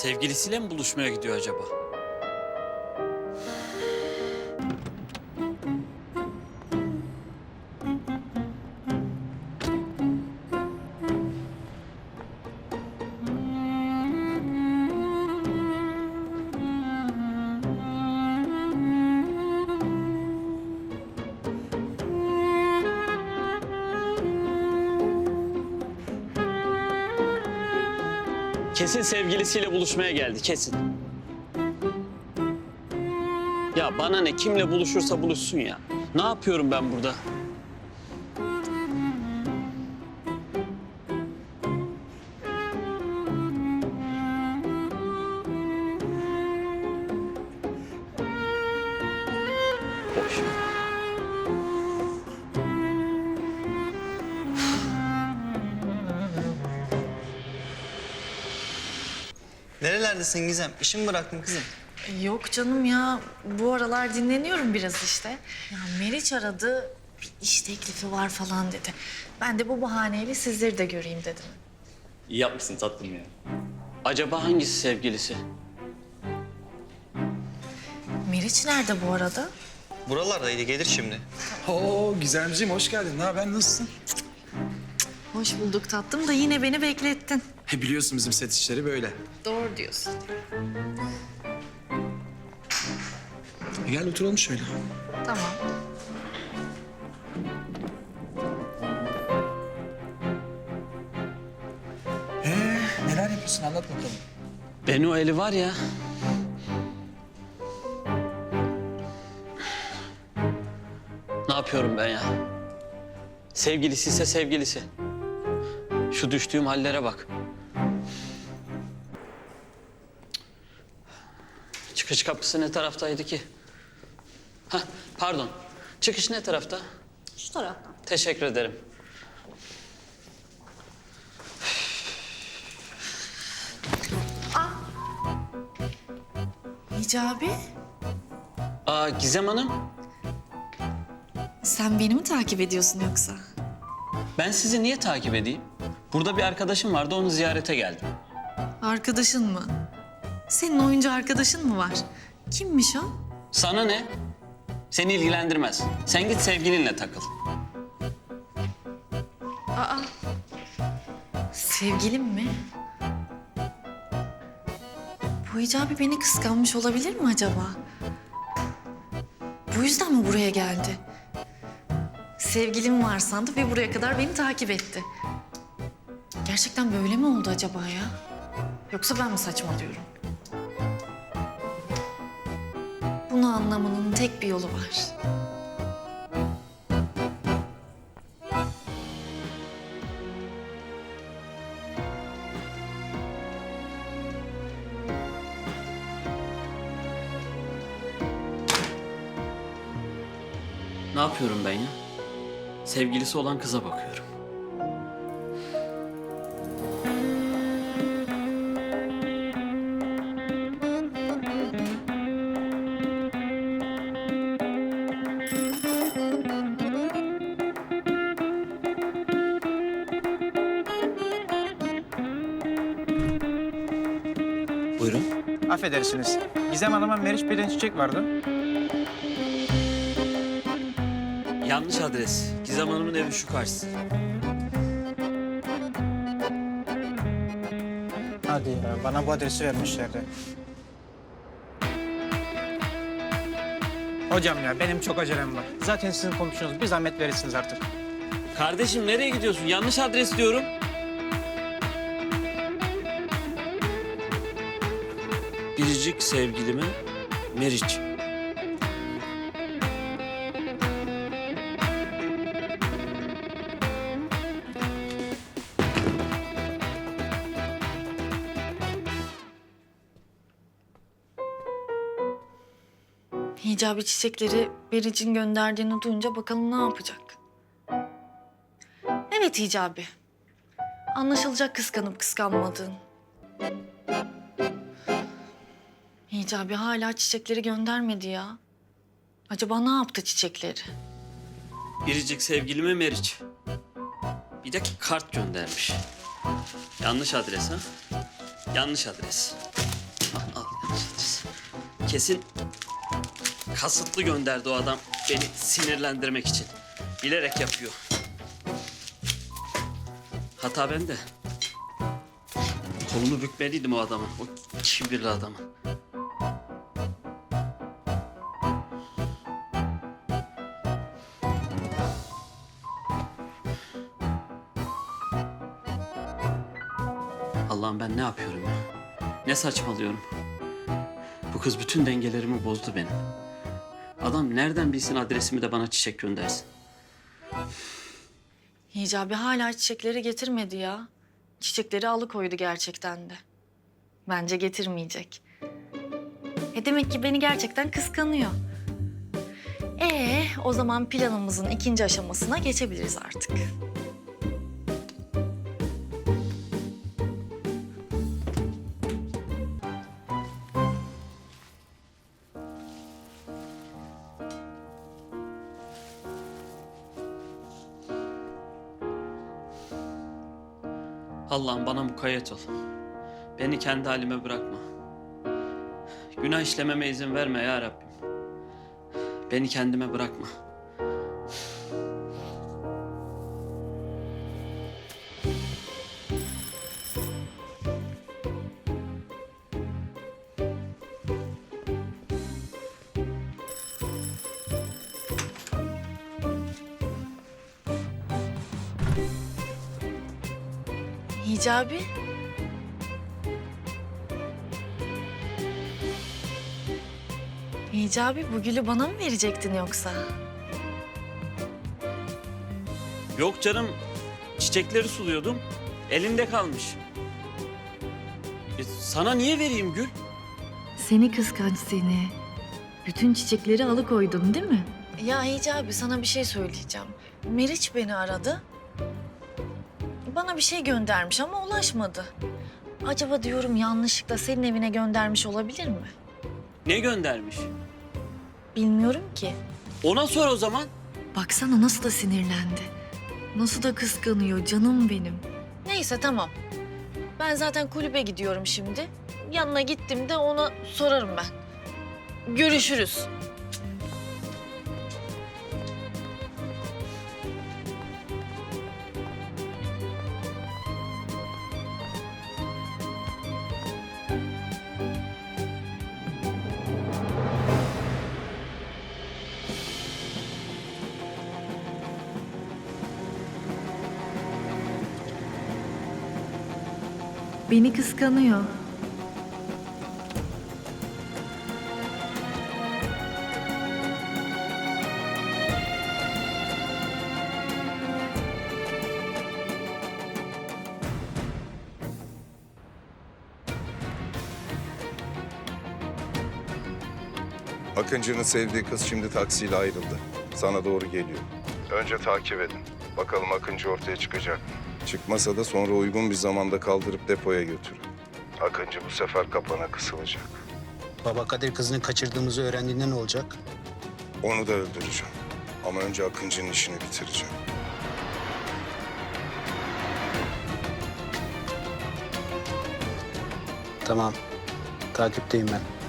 Sevgilisiyle mi buluşmaya gidiyor acaba? Kesin sevgilisiyle buluşmaya geldi, kesin. Ya bana ne, kimle buluşursa buluşsun ya. Ne yapıyorum ben burada? Nerelerdesin Gizem? İşimi bıraktın kızım. Yok canım ya. Bu aralar dinleniyorum biraz işte. Ya Meriç aradı. Bir iş teklifi var falan dedi. Ben de bu bahaneyle sizleri de göreyim dedim. İyi yapmışsın tatlım ya. Acaba hangisi sevgilisi? Meriç nerede bu arada? Buralardaydı gelir şimdi. Oo Gizemciğim hoş geldin. Ne haber? Nasılsın? Hoş bulduk tatlım da yine beni beklettin. He, biliyorsun bizim set işleri böyle. Doğru diyorsun. E, gel oturalım şöyle. Tamam. Ee, neler yapıyorsun? Anlat bakalım. Benu eli var ya. Ne yapıyorum ben ya? Sevgilisi ise sevgilisi. Şu düştüğüm hallere bak. Çıkış kapısı ne taraftaydı ki? Hah, pardon. Çıkış ne tarafta? Şu taraftan. Teşekkür ederim. Hicabi, Aa Gizem Hanım, sen beni mi takip ediyorsun yoksa? ben sizi niye takip edeyim? Burada bir arkadaşım vardı, onu ziyarete geldim. Arkadaşın mı? Senin oyuncu arkadaşın mı var? Kimmiş o? Sana ne? Seni ilgilendirmez. Sen git sevgilinle takıl. Aa. Sevgilim mi? Bu Hicabi beni kıskanmış olabilir mi acaba? Bu yüzden mi buraya geldi? Sevgilim var sandı ve buraya kadar beni takip etti. Gerçekten böyle mi oldu acaba ya? Yoksa ben mi saçmalıyorum? Bunu anlamanın tek bir yolu var. Ne yapıyorum ben ya? Sevgilisi olan kıza bakıyorum. Buyurun. Affedersiniz. Gizem Hanım'a Meriç Bey'den çiçek vardı. Yanlış adres. Gizem Hanım'ın evi şu karşısı. Hadi ya, bana bu adresi vermişlerdi. Hocam ya benim çok acelem var. Zaten sizin komşunuz bir zahmet verirsiniz artık. Kardeşim nereye gidiyorsun? Yanlış adres diyorum. Biricik sevgilime Meriç. Hicabi çiçekleri Beric'in gönderdiğini duyunca bakalım ne yapacak? Evet Hicabi. Anlaşılacak kıskanıp kıskanmadığın. Hicabi hala çiçekleri göndermedi ya. Acaba ne yaptı çiçekleri? Biricik sevgilime Meriç. Bir de kart göndermiş. Yanlış adres ha? Yanlış adres. Kesin kasıtlı gönderdi o adam beni sinirlendirmek için. Bilerek yapıyor. Hata bende. Kolumu bükmeliydim o adama, o kibirli adama. Allah'ım ben ne yapıyorum ya? Ne saçmalıyorum? Bu kız bütün dengelerimi bozdu benim. Adam nereden bilsin adresimi de bana çiçek göndersin? Hicabi hala çiçekleri getirmedi ya. Çiçekleri alıkoydu gerçekten de. Bence getirmeyecek. E demek ki beni gerçekten kıskanıyor. Ee, o zaman planımızın ikinci aşamasına geçebiliriz artık. Allah'ım bana mukayyet ol. Beni kendi halime bırakma. Günah işlememe izin verme ya Rabbim. Beni kendime bırakma. Hicabi? Hicabi bu gülü bana mı verecektin yoksa? Yok canım, çiçekleri suluyordum. Elinde kalmış. E, sana niye vereyim Gül? Seni kıskanç seni. Bütün çiçekleri alıkoydum değil mi? Ya Hicabi sana bir şey söyleyeceğim. Meriç beni aradı. Bana bir şey göndermiş ama ulaşmadı. Acaba diyorum yanlışlıkla senin evine göndermiş olabilir mi? Ne göndermiş? Bilmiyorum ki. Ona sor o zaman. Baksana nasıl da sinirlendi. Nasıl da kıskanıyor canım benim. Neyse tamam. Ben zaten kulübe gidiyorum şimdi. Yanına gittim de ona sorarım ben. Görüşürüz. Beni kıskanıyor. Akıncı'nın sevdiği kız şimdi taksiyle ayrıldı. Sana doğru geliyor. Önce takip edin. Bakalım Akıncı ortaya çıkacak mı? Çıkmasa da sonra uygun bir zamanda kaldırıp depoya götürün. Akıncı bu sefer kapana kısılacak. Baba Kadir kızını kaçırdığımızı öğrendiğinde ne olacak? Onu da öldüreceğim. Ama önce Akıncı'nın işini bitireceğim. Tamam. Takipteyim ben.